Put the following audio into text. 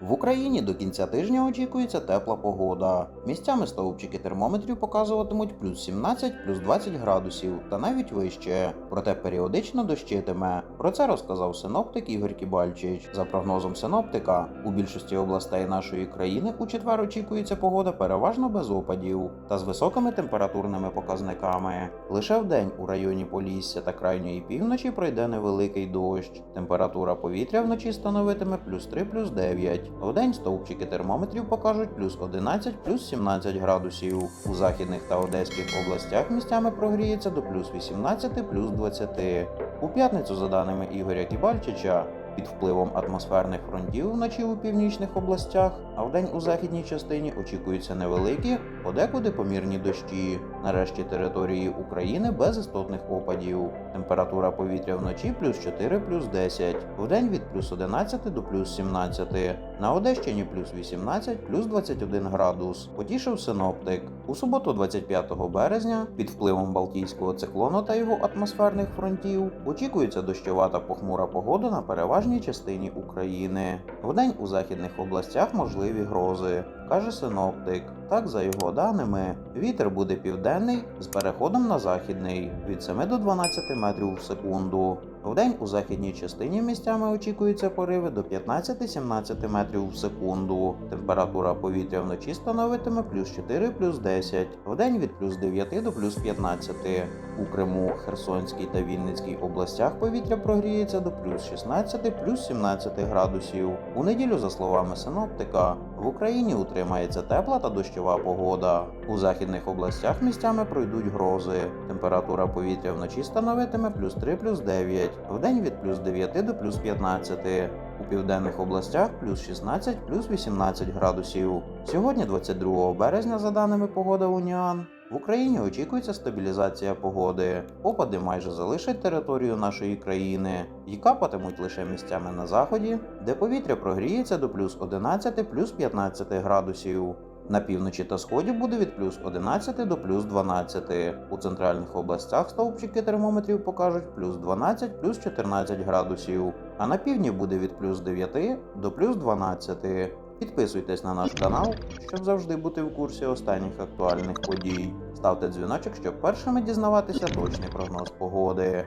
В Україні до кінця тижня очікується тепла погода. Місцями стовпчики термометрів показуватимуть плюс 17, плюс 20 градусів та навіть вище. Проте періодично дощитиме. Про це розказав синоптик Ігор Кібальчич. За прогнозом синоптика, у більшості областей нашої країни у четвер очікується погода переважно без опадів та з високими температурними показниками. Лише вдень у районі Полісся та крайньої півночі пройде невеликий дощ. Температура повітря вночі становитиме плюс 3 плюс 9. Вдень стовпчики термометрів покажуть плюс 11 плюс 17 градусів. У західних та одеських областях місцями прогріється до плюс 18 плюс 20. У п'ятницю, за даними Ігоря Кібальчича, під впливом атмосферних фронтів вночі у північних областях, а вдень у західній частині очікуються невеликі, подекуди помірні дощі. Нарешті території України без істотних опадів. Температура повітря вночі плюс 4 плюс 10, вдень від плюс 11 до плюс 17. На Одещині плюс 18 плюс 21 градус. Потішив синоптик. У суботу, 25 березня, під впливом Балтійського циклону та його атмосферних фронтів, очікується дощова та похмура погода на переважній частині України. Вдень у західних областях можливі грози, каже синоптик. Так, за його даними, вітер буде південний з переходом на західний від 7 до 12 метрів в секунду. Вдень у західній частині місцями очікуються пориви до 15-17 метрів в секунду. Температура повітря вночі становитиме плюс 4 плюс 10, вдень від плюс 9 до плюс 15. У Криму, Херсонській та Вінницькій областях повітря прогріється до плюс 16 плюс 17 градусів. У неділю, за словами синоптика, в Україні утримається тепла та дощова погода. У західних областях місцями пройдуть грози. Температура повітря вночі становитиме плюс 3 плюс 9, вдень від плюс 9 до плюс 15. У південних областях плюс 16 плюс 18 градусів. Сьогодні, 22 березня, за даними погода Уніан, в Україні очікується стабілізація погоди. Опади майже залишать територію нашої країни і капатимуть лише місцями на заході, де повітря прогріється до плюс 11 плюс 15 градусів. На півночі та сході буде від плюс 11 до плюс 12. У центральних областях стовпчики термометрів покажуть плюс 12 плюс 14 градусів, а на півдні буде від плюс 9 до плюс 12. Підписуйтесь на наш канал, щоб завжди бути в курсі останніх актуальних подій. Ставте дзвіночок, щоб першими дізнаватися точний прогноз погоди.